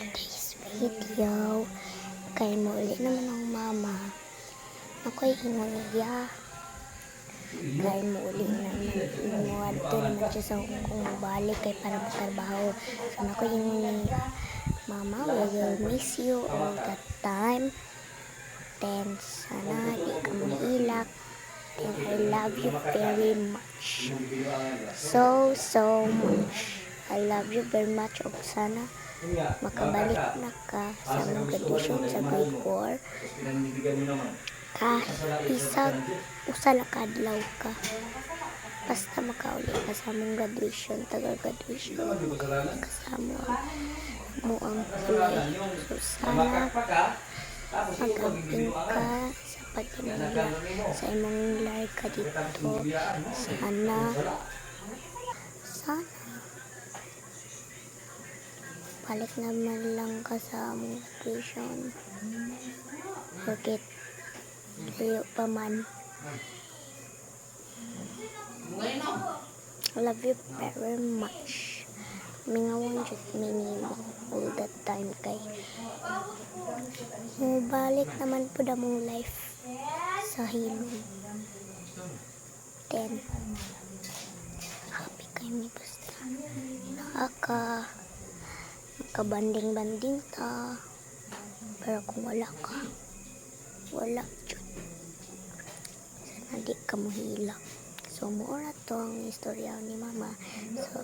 today's video kay mo ulit naman ang mama. Ako'y ingon niya kay mo uli naman. Mo adto naman siya sa Kong balik kay para magtrabaho. So ako ingon ni mama we will miss you all the time. Then sana di ka mo ilak and I love you very much. So so much. I love you very much. Og sana makabalik na ka sa graduation sa grade 4 kahit isang usa na kadlaw ka basta makauli ka sa mong graduation taga graduation. Kasama mo ang kulay so sana magaling ka sa pagkinula sa imong larga dito. sana sana balik naman lang ka sa among graduation bakit layo pa man. Love you very much. Mingawon jud minimo all the time kay mubalik naman po na mong life sa hilom then happy kay mi basta. Nakaka makabanding-banding ta pero kung wala ka wala jud sana di ka so mura to ang istorya ni mama. So